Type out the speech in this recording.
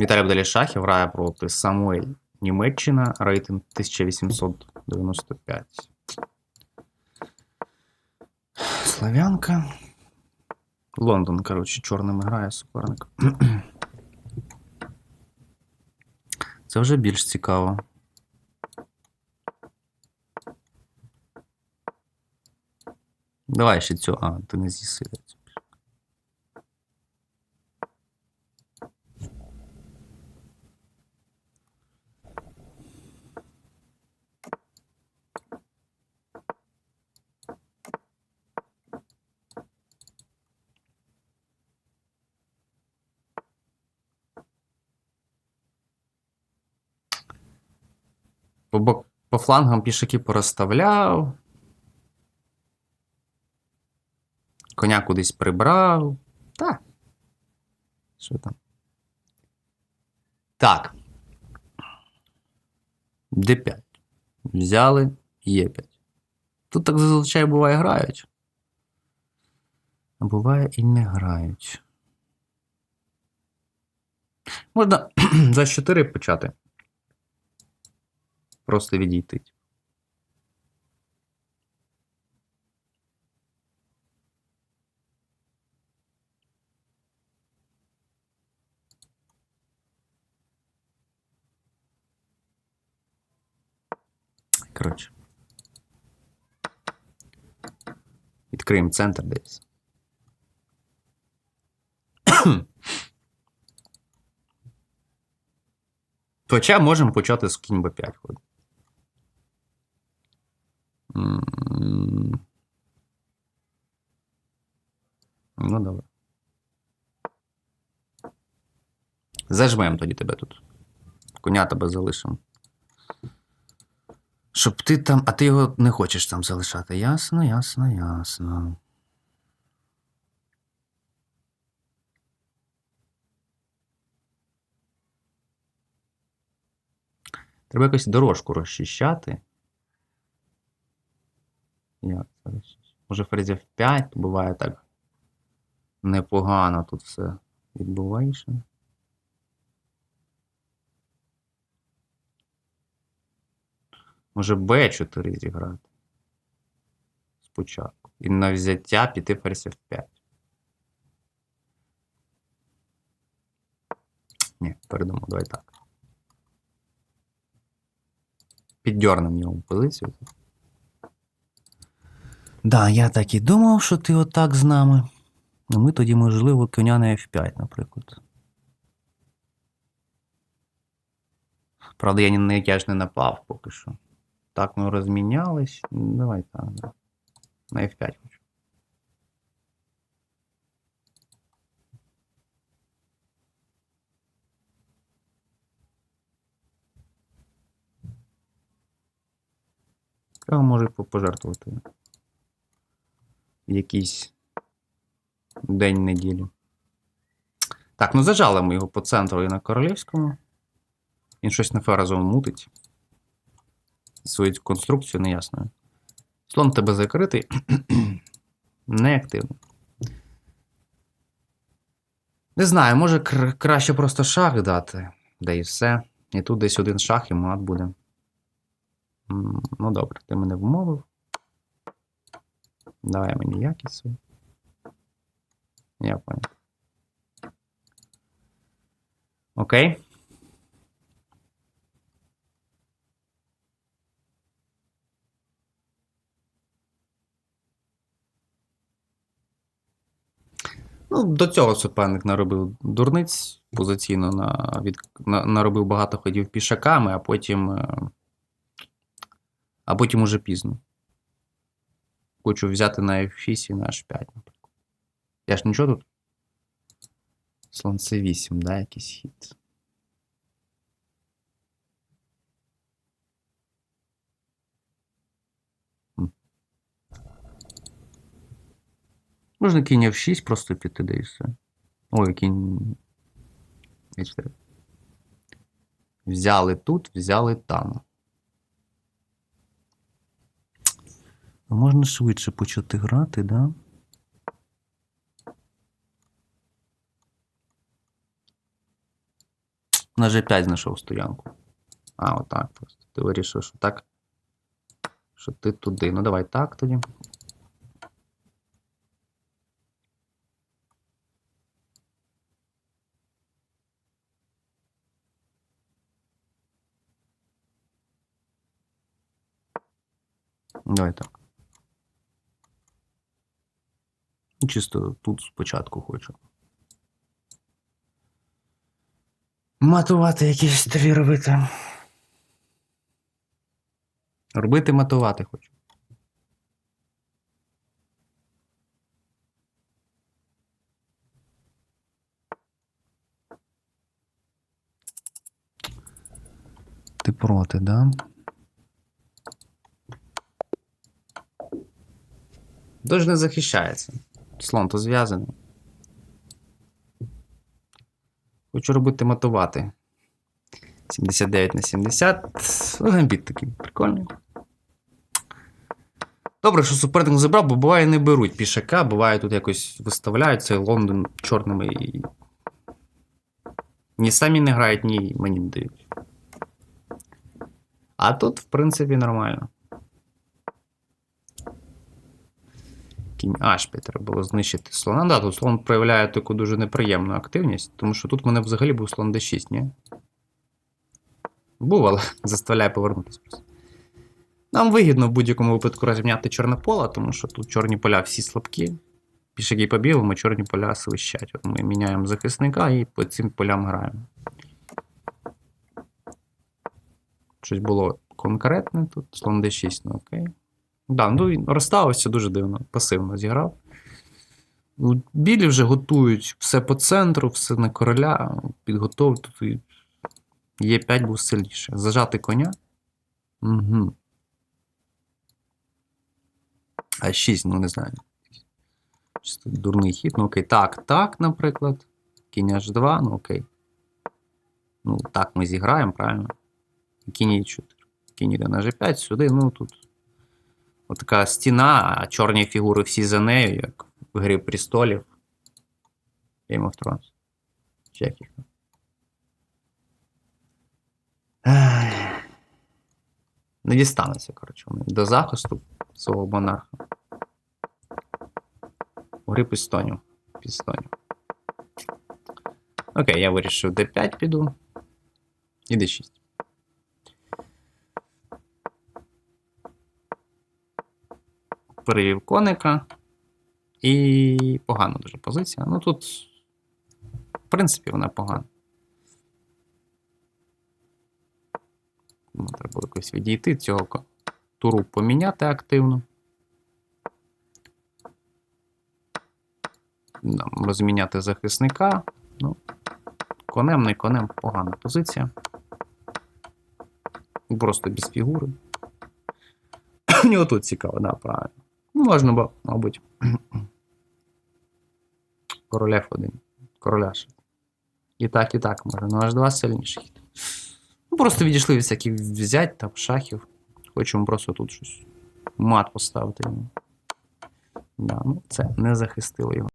Віталій Бдалішахів грає проти Самуель Німеччина, рейтинг 1895. Славянка. Лондон, коротше, чорними грає суперник. Це вже більш цікаво. Давай ще цю. А, ти не з'їси. По, бок, по флангам пішаки порозставляв. Коня кудись прибрав. Та. Що там? Так. Д5. Взяли Е5. Тут так зазвичай буває грають. А буває і не грають. Можна за 4 почати. Просто відійти. Коротше. Відкриємо центр десь. Хоча можемо почати з кінь Б5 ходити. Ну, добре. Зажмемо тоді тебе тут. Коня тебе залишимо. Щоб ти там. А ти його не хочеш там залишати. Ясно, ясно, ясно. Треба якось дорожку розчищати. Як це розчищати? Може, ферзів 5 буває так непогано тут все відбувається. Може Б4 зіграти. Спочатку. І на взяття піти ферзь F5. Ні, передумав, давай так. Піддернем його позицію. Да, я так і думав, що ти отак з нами. Ну, ми тоді, можливо, коня на F5, наприклад. Правда, я на ж не напав поки що. Так, ми розмінялись. Ну, Давай так. Да. На F5 хочу. Може по- пожертвувати. Якийсь день неділі. Так, ну зажали ми його по центру і на королівському. Він щось на феразово мутить. Свою конструкцію неясною. Слон тебе закритий. Неактивний. Не знаю, може кр- краще просто шах дати. Де і все. І тут десь один шах і мат буде. Ну добре, ти мене вмовив. Давай мені якість свою. Я понял. Окей. Ну, до цього суперник наробив дурниць позиційно на, від, на, наробив багато ходів пішаками, а потім. е, А потім уже пізно. Хочу взяти на F6 і на H5, наприклад. Я ж нічого тут. Слон C8, да, якийсь хід. Можна кінь F6 просто піти, да і все. Ой, кінь. H4. Взяли тут, взяли там. Можна швидше почати грати, да? На G5 знайшов стоянку. А, отак просто. Ти вирішив, що так. Що ти туди. Ну давай так тоді. Давай так. Чисто тут спочатку хочу. Матувати якісь тобі робити. Робити матувати хочу. Ти проти, да? Тож не захищається. Слон то зв'язаний. Хочу робити матувати. 79 на 70. Ну, Гамбіт такий прикольний. Добре, що суперник забрав, бо буває не беруть пішака, буває тут якось виставляють цей Лондон чорними і. Ні самі не грають, ні мені не дають. А тут, в принципі, нормально. Кінь H5 треба було знищити слона. Да, тут слон проявляє таку дуже неприємну активність, тому що тут в мене взагалі був слон D6, ні? Був, але заставляє повернутися просто. Нам вигідно в будь-якому випадку розміняти чорне поле, тому що тут чорні поля всі слабкі. Пішаки по білому, чорні поля свищать. От ми міняємо захисника і по цим полям граємо. Щось було конкретне тут. Слон D6, ну окей. Да, ну він розставився дуже дивно, пасивно зіграв. Ну, Білі вже готують все по центру, все на короля. Підготов тут Є5 був сильніше. Зажати коня. Угу. А 6, ну не знаю. Чисто дурний хід. Ну окей. Так, так, наприклад. Кінь H2, ну окей. Ну, так ми зіграємо, правильно? Кінь E4. Кінь йде на G5, сюди, ну тут. Отака стіна, а чорні фігури всі за нею, як в Грі престолів. Game of Thrones. Чи? Не дістануться, коротше, до захисту свого монарха. У грі пістонів. Пістонів. Окей, я вирішив D5 піду. І D6. Перевів коника. І погана дуже позиція. Ну тут, в принципі, вона погана. Ну, треба було якось відійти цього туру поміняти активно. Розміняти захисника. Ну, конем, не конем, погана позиція. Просто без фігури. У нього тут цікаво, да, правильно. Можна, бо, мабуть. Король F1. Короля ще. І так, і так може. Ну, аж два сильніші. Ну, просто відійшли від всяких взять там шахів. Хочемо просто тут щось мат поставити йому. Да, ну, це не захистило його.